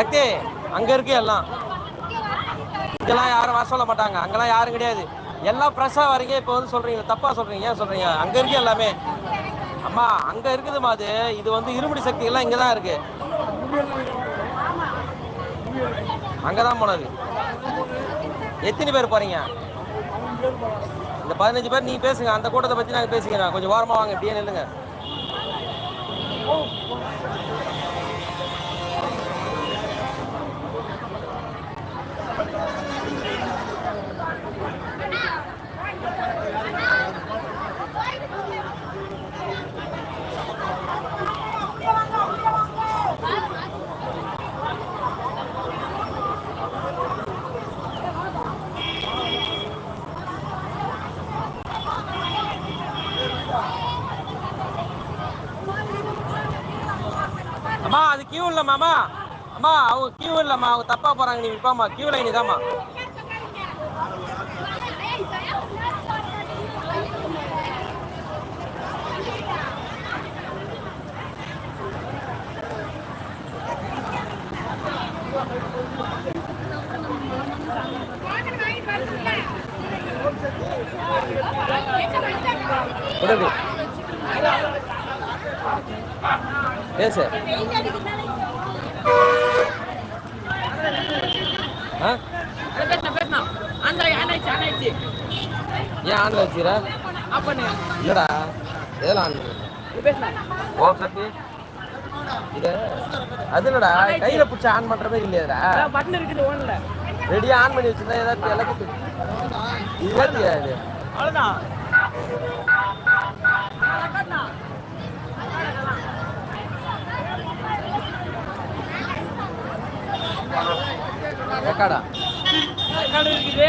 சக்தி அங்க இருக்கு எல்லாம். இங்கெல்லாம் யாரும் வர சொல்ல மாட்டாங்க. அங்கெல்லாம் யாரும் கிடையாது. எல்லாம் ஃப்ரெஷ்ஷாக வரீங்க இப்போ வந்து சொல்கிறீங்க தப்பாக சொல்கிறீங்க ஏன் சொல்கிறீங்க அங்கே இருக்கு எல்லாமே. அம்மா அங்கே இருக்குதுமா அது. இது வந்து இருமுடி சக்திகள்லாம் இங்கே தான் தான் அங்கே தான் போனது. எத்தனை பேர் போகிறீங்க இந்த பதினஞ்சு பேர் நீங்கள் பேசுங்க. அந்த கூட்டத்தை பற்றி நாங்கள் பேசிக்கிறோம். கொஞ்சம் ஓரமாக வாங்க இப்படியே நில்லுங்க. கியூ இல்லம்மா அம்மா அவங்க கியூ இல்லம்மா அவங்க தப்பா போறாங்க நீ விப்பாம்மா கியூ லைன் இதாம்மா. கொடுங்க பேசு ஆ ஏன் ஆன் வச்சுக்கிறா இல்லடா இதெல்லாம் ஆன் சக்தி இது அது இல்லடா கையில பிடிச்சி ஆன் பண்றதே இல்லையாடா? பட்டன் இருக்குது ஓன்ல ரெடியா ஆன் பண்ணி வச்சிருந்தா ஏதாச்சும் எல்லாத்துக்கும் இது ஏத்தியா அவ்வளவுதான் ரெக்கார்டா கடை இருக்குது.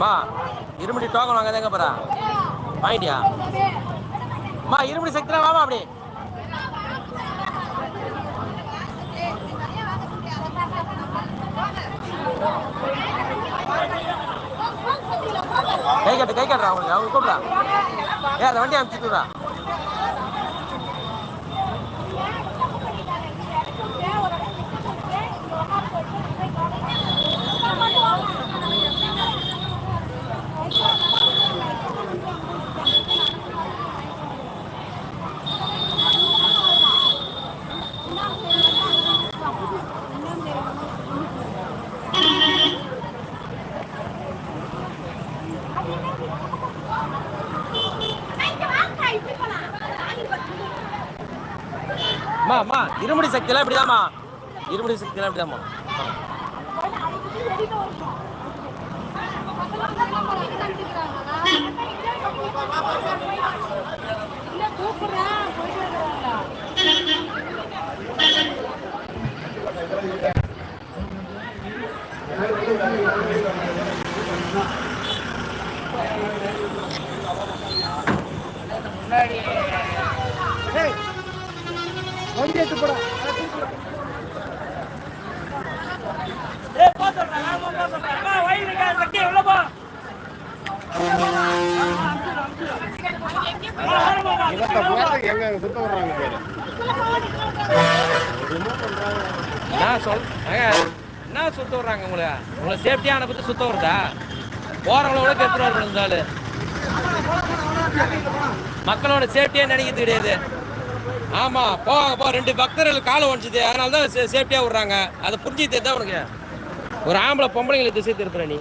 மா யூஸ் இருமுடி டோக்கன் வாங்க எங்க போறா? வாங்கிட்டியா? மா இருமுடி சக்திலாம் வாமா அப்படி. கட்டுறா அவங்களுக்கு அவங்க கூப்பிடா ஏ அந்த வண்டி அனுப்பிச்சுட்டுடா மா மா இருமுடி சக்தியெல்லாம் இப்படிதாம்மா. இருமுடி சக்தியெல்லாம் இப்படிதாம்மா. முன்னாடி சொல் ஏங்க, என்ன சுத்த விட்றாங்க உங்களை? உங்களை சேஃப்டியாக அனுப்பி சுத்த வருதா போகிறவங்களோட கெத்துட்டு வரணும் இருந்தாலும் மக்களோட சேஃப்டியாக நினைக்கிறது கிடையாது. ஆமாம் போ போ ரெண்டு பக்தர்கள் காலை உடஞ்சிது. அதனால தான் சேஃப்டியாக விட்றாங்க. அதை புரிஞ்சு தான் உனக்கு. ஒரு ஆம்பளை பொம்பளைங்களை திசை திருப்புற நீ.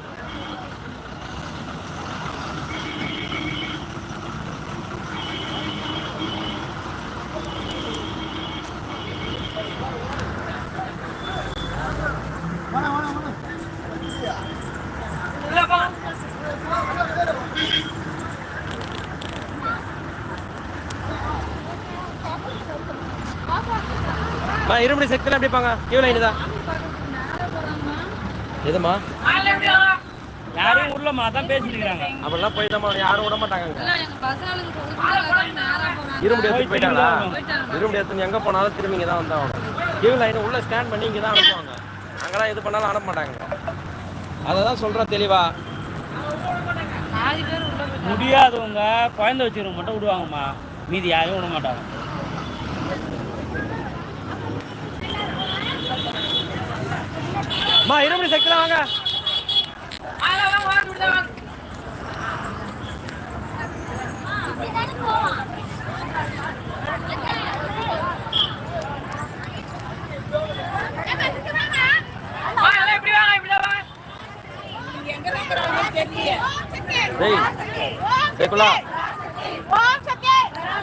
இருமுடி சக்தியில் எப்படி பாங்க கியூ லைன் தான் எதுமா யாரையும் உள்ளமா தான் பேசிட்டு இருக்காங்க. அப்படிலாம் போயிட்டாமா யாரும் விட மாட்டாங்க. இருமுடி எடுத்து போயிட்டாங்களா? போயிட்டாங்க. இருமுடி எடுத்து எங்கே போனாலும் திரும்பி இங்கே தான் வந்தாகணும். கியூ லைனை உள்ள ஸ்கேன் பண்ணி இங்கே தான் அனுப்புவாங்க. அங்கெல்லாம் எது பண்ணாலும் அனுப்ப மாட்டாங்க. அதை தான் சொல்கிறேன் தெளிவா. முடியாதவங்க குழந்தை வச்சுக்கிறவங்க மட்டும் விடுவாங்கம்மா. மீதி யாரையும் விட மாட்டாங்க. அம்மா இருமுடி சக்தியில் வாங்க.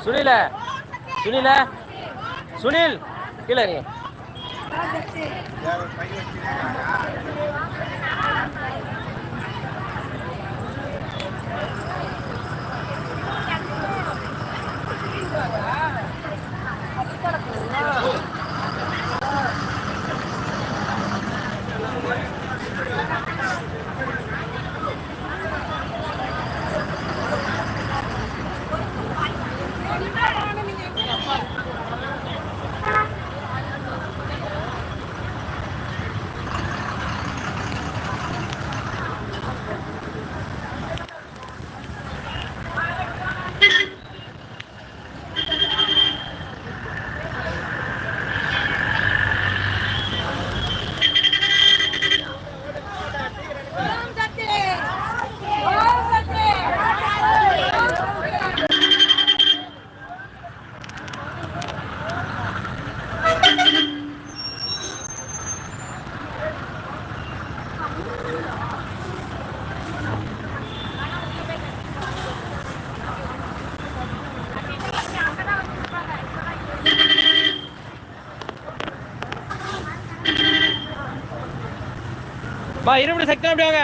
சுனில சுனில சுனில் கீழே இருங்க இருமுடி சக்தி அப்படி வாங்க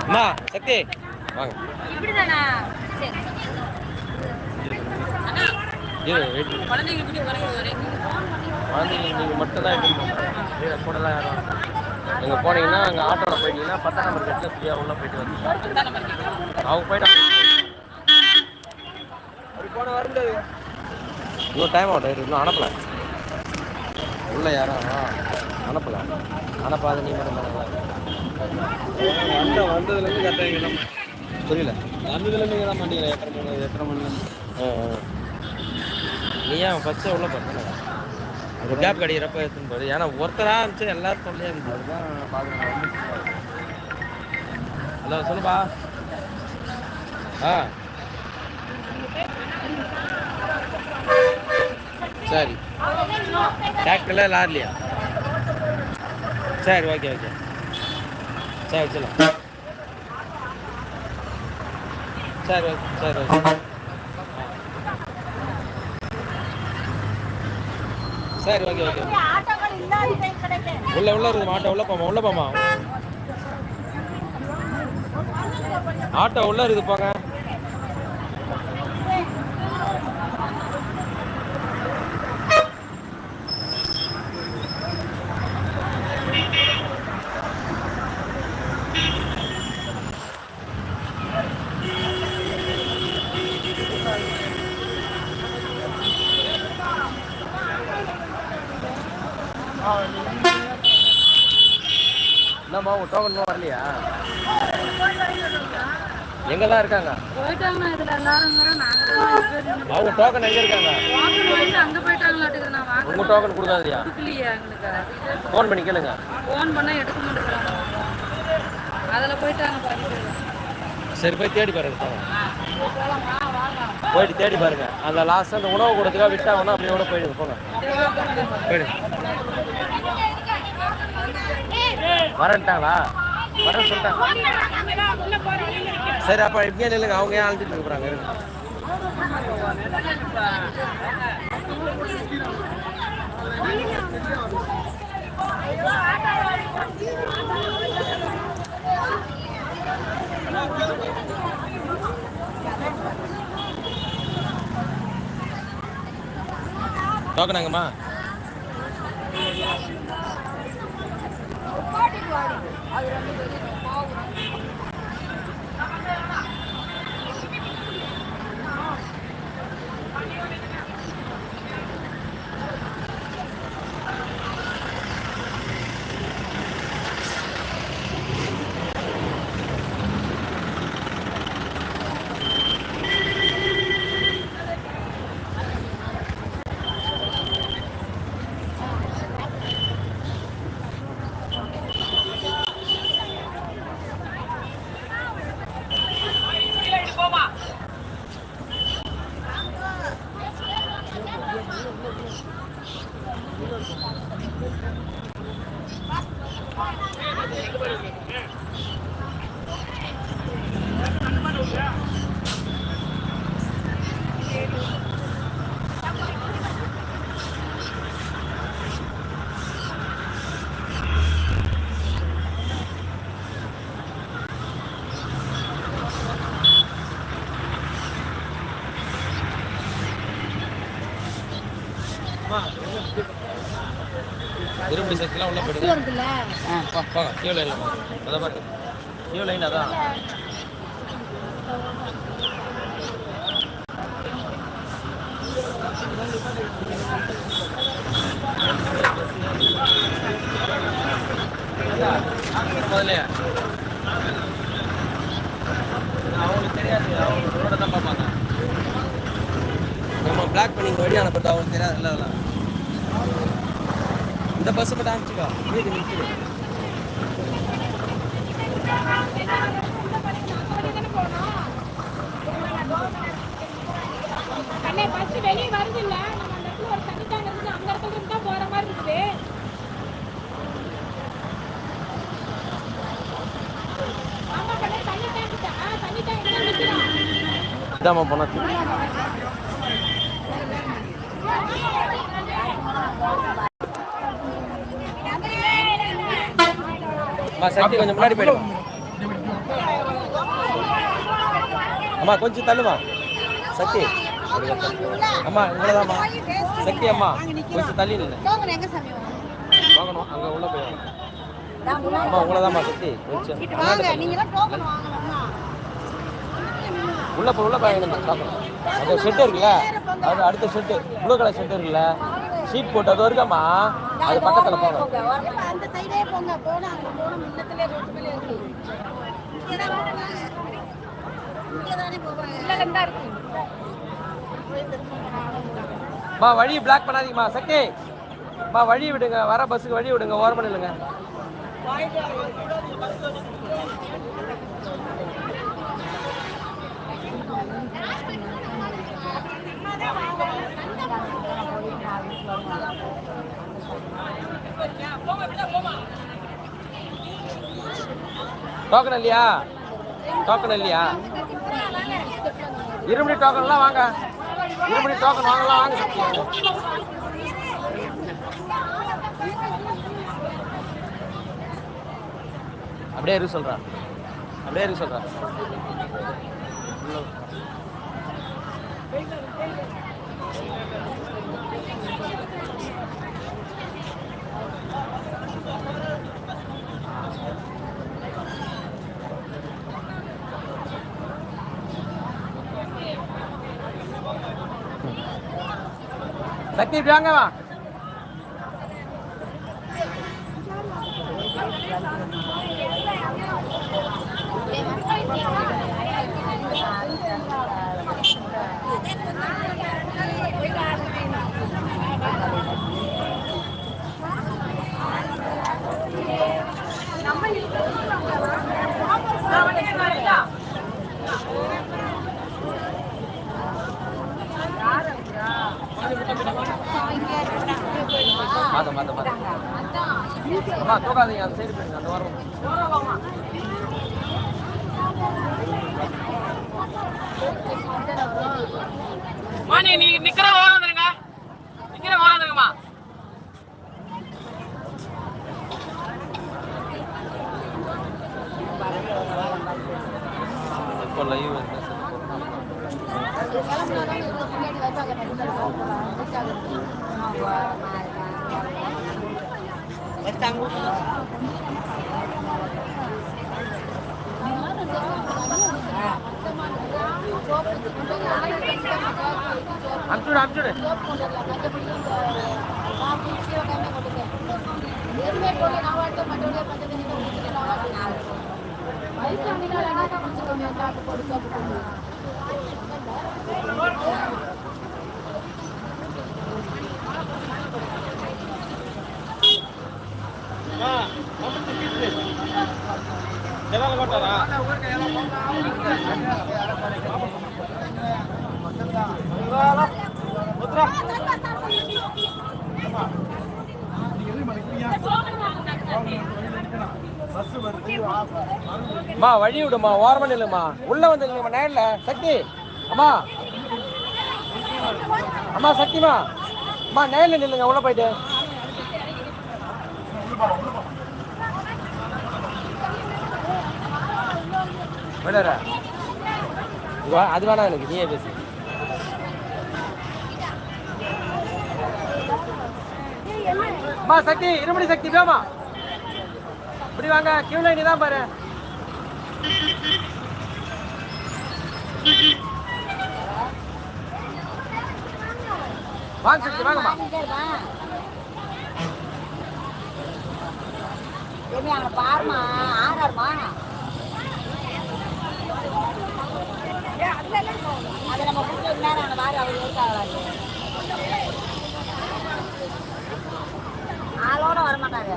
அம்மா சக்தி வாங்க இப்படிதானா? சரி. குழந்தைங்க குழந்தைங்க நீங்கள் மட்டும் தான் எடுக்கணும் கூடலாம் யாரும் நீங்கள் போனீங்கன்னா அங்கே ஆட்டோவில் போயிட்டீங்கன்னா பத்தாம் நம்பர் கட்டில் ஃப்ரீயாக உள்ளே போயிட்டு வந்து அவங்க போயிட்டு இன்னும் டைம் ஆகும் இன்னும் அனுப்பல. உள்ள யாரும் அனுப்பல. அனுப்பாத நீ மட்டும் பண்ணல வந்த வந்ததுலேருந்து கரெக்டாக புரியல வந்ததுலேருந்து இங்கே தான் மாட்டீங்களா எத்தனை மணி எத்தனை மணிலேருந்து. நீ ஏன் ஃபஸ்ட்டு ஒரு கேப் கிடைக்கிறப்ப எடுத்துன்னு போடு ஏன்னா ஒருத்தராக இருந்துச்சு எல்லாரும் தொல்லையாக இருந்துச்சு அதுதான் பார்க்குறேன் ஹலோ சொல்லுப்பா. ஆ. சரி. டிராக்டர்ல லாரிலையா? சரி ஓகே ஓகே சரி வச்சுலாம் சரி ஓகே சரி ஓகே சரி ஓகே ஓகே. உள்ள உள்ள இருக்குது ஆட்டோ உள்ள போமா உள்ள போமா ஆட்டோ உள்ள இருக்குது போங்க. உங்க டோக்கன் வரலையா? எங்கெல்லாம் இருக்காங்க? இதுல எல்லாரும் அவங்க டோக்கன் எங்க இருக்காங்க? அங்க போயிட்டாங்களாட்டுக்குது நான் வாங்க உங்க டோக்கன் கொடுக்காதியா? கொடுக்கலையே எங்களுக்கு. ஃபோன் பண்ணி கேளுங்க. ஃபோன் பண்ணா எடுக்க மாட்டேங்கிறாங்க. அதுல போயிட்டாங்க சரி போய் தேடி பாருங்க போயிட்டு தேடி பாருங்க. அந்த லாஸ்ட் அந்த உணவு கொடுத்துக்கா விட்டாங்கன்னா அப்படியே கூட போயிடுங்க போங்க. போயிடுங்க. வரேன்ட்டாங்களா? வரேன் சொல்லிட்டாங்க. சரி அப்போ இப்படியே நில்லுங்க. அவங்க ஏன் அழுத்திட்டு இருக்கிறாங்க? டோக்கனாங்கம்மா இரும்பு போங்க கியூ லைனில் அதான் பாருங்க. கியூ லைன் அதான். முதல்ல அவங்களுக்கு தெரியாது அவங்க ரோட தான் பார்ப்பாங்க. நம்ம பிளாக் பண்ணி இங்கே வழி அனுப்புறது அவங்களுக்கு தெரியாதுல்ல அதெல்லாம் இந்த பஸ் மட்டும் அனுப்பிச்சுக்கோ. மீதி நிற்கிது அண்ணே பஸ் வெளியே வருது இல்ல நம்ம அந்த இடத்துல ஒரு தண்ணி டேங்க் இருக்குது அந்த இடத்துல இருந்து தான் போகிற மாதிரி இருக்குது. தண்ணி இதாம்மா சக்தி கொஞ்சம் முன்னாடி போயிடுமா? அம்மா கொஞ்சம் தள்ளுமா? சக்தி அம்மா இவ்வளோதாம்மா சக்தி அம்மா கொஞ்சம் தள்ளி வாங்கணும் அங்கே உள்ள போய் அம்மா உங்களதாம்மா சக்தி கொஞ்சம் உள்ள போய் உள்ள போய் பார்க்கணும் அந்த ஷெட்டு இருக்குல்ல அது அடுத்த ஷெட்டு ப்ளூ கலர் ஷெட்டு இருக்குல்ல ஷீட் போட்டு அது வரைக்கும்மா அது பக்கத்தில் போங்க. அந்த சைடே போங்க. போனா அங்க போன முன்னத்திலே ரோட்டு மேல இருக்கு. மா அம்மா வழி பிளாக் பண்ணாதீங்கம்மா சக்தி. மா வழி விடுங்க வர பஸ்ஸுக்கு வழி விடுங்க ஓரம் பண்ணிடுங்க டோக்கன் இல்லையா? டோக்கன் இல்லையா? இருமணி டோக்கன்லாம் வாங்க. இருமணி டோக்கன் வாங்கலாம் வாங்க. சக்தி அப்படியே இரு சொல்றேன் அப்படியே இரு சொல்றேன் சக்தி வாங்கவா அம்மா தூக்காதீங்க அந்த சைடு போயிருங்க அந்த வாரம். நீ நீ நிக்கிற ஓடாதுங்க நிக்கிற ஓடாதுங்கம்மா இப்போ லைவ் Hampir, Hampir ya? அம்மா வழி விடுமா ஓரமா நில்லுமா உள்ள வந்து நில்லுமா நேரில். சக்தி அம்மா. அம்மா சக்திமா. அம்மா நேரில் நில்லுங்க உள்ள போயிட்டு. வேணாரா அது வேணாம் எனக்கு நீயே பேசு. அம்மா சக்தி இருமணி சக்தி வேமா இப்படி வாங்க கியூ லைன் தான் பாரு. வாங்க சக்தி வாங்கம்மா. பாருமா ஆறாருமா? அதை நம்ம கொடுத்த நேரம் அந்த மாதிரி அவர் இருக்காங்க ஆளோட வரமாட்டாங்க.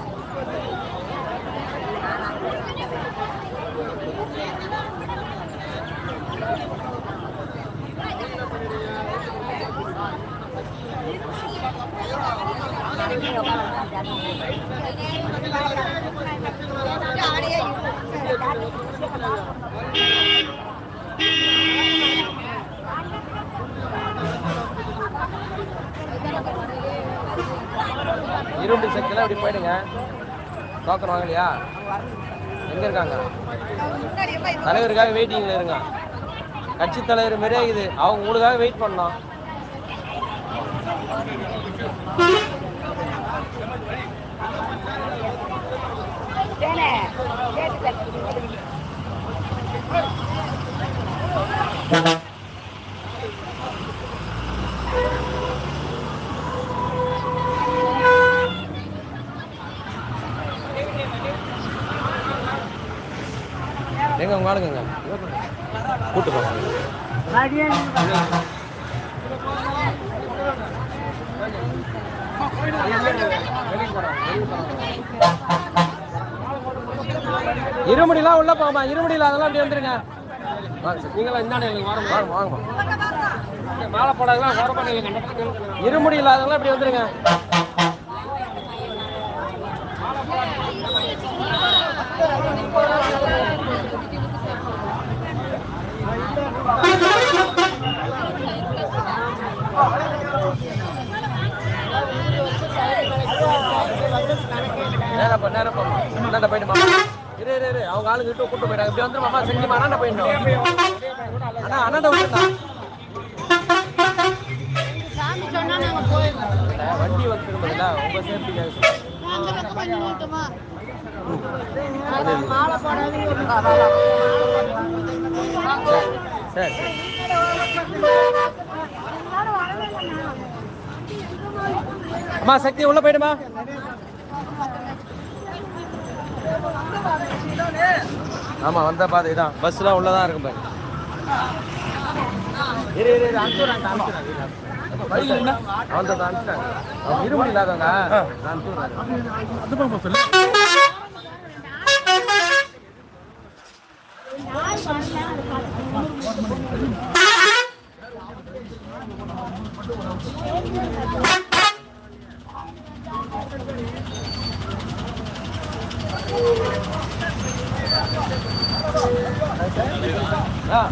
அப்படி இப்படி போயிடுங்க. டோக்கன் வாங்கலையா? எங்கே இருக்காங்க? தலைவருக்காக வெயிட்டிங்கில் இருங்க. கட்சி தலைவர் மாரியே இருக்குது. அவங்க உங்களுக்காக வெயிட் பண்ணோம் எங்க உங்க ஆளுங்க கூட்டு போங்க இருமுடிலாம் உள்ள போமா இருமுடியில் அதெல்லாம் அப்படி வந்துருங்க. நீங்களாம் இந்தாண்ட எங்களுக்கு வாங்க வாங்க. வாங்க மாலை போடாதெல்லாம் வர பண்ணி இருமுடி இல்லாதவங்களாம் இப்படி வந்துருங்க. நேரப்பா நேரப்பா அண்ணாண்ட போயிட்டு மாமா இரு இரு இரு. அவங்க ஆளுங்க கிட்ட போயிட்டாங்க. இப்படி மாமா. அண்ணா அண்ணாண்ட விட்டுருந்தா வண்டி வந்து உங்க சேஃப்டிக்காக சரி சரி. அம்மா சக்தி உள்ள போயிடுமா? ஆமா வந்த பாதை இதான் பஸ்லாம் உள்ளதான் இருக்கும் பாரு. அவன் தான் அனுப்பிச்சிட்டாங்க அவங்க இருமுடி இல்லாதவங்க நான்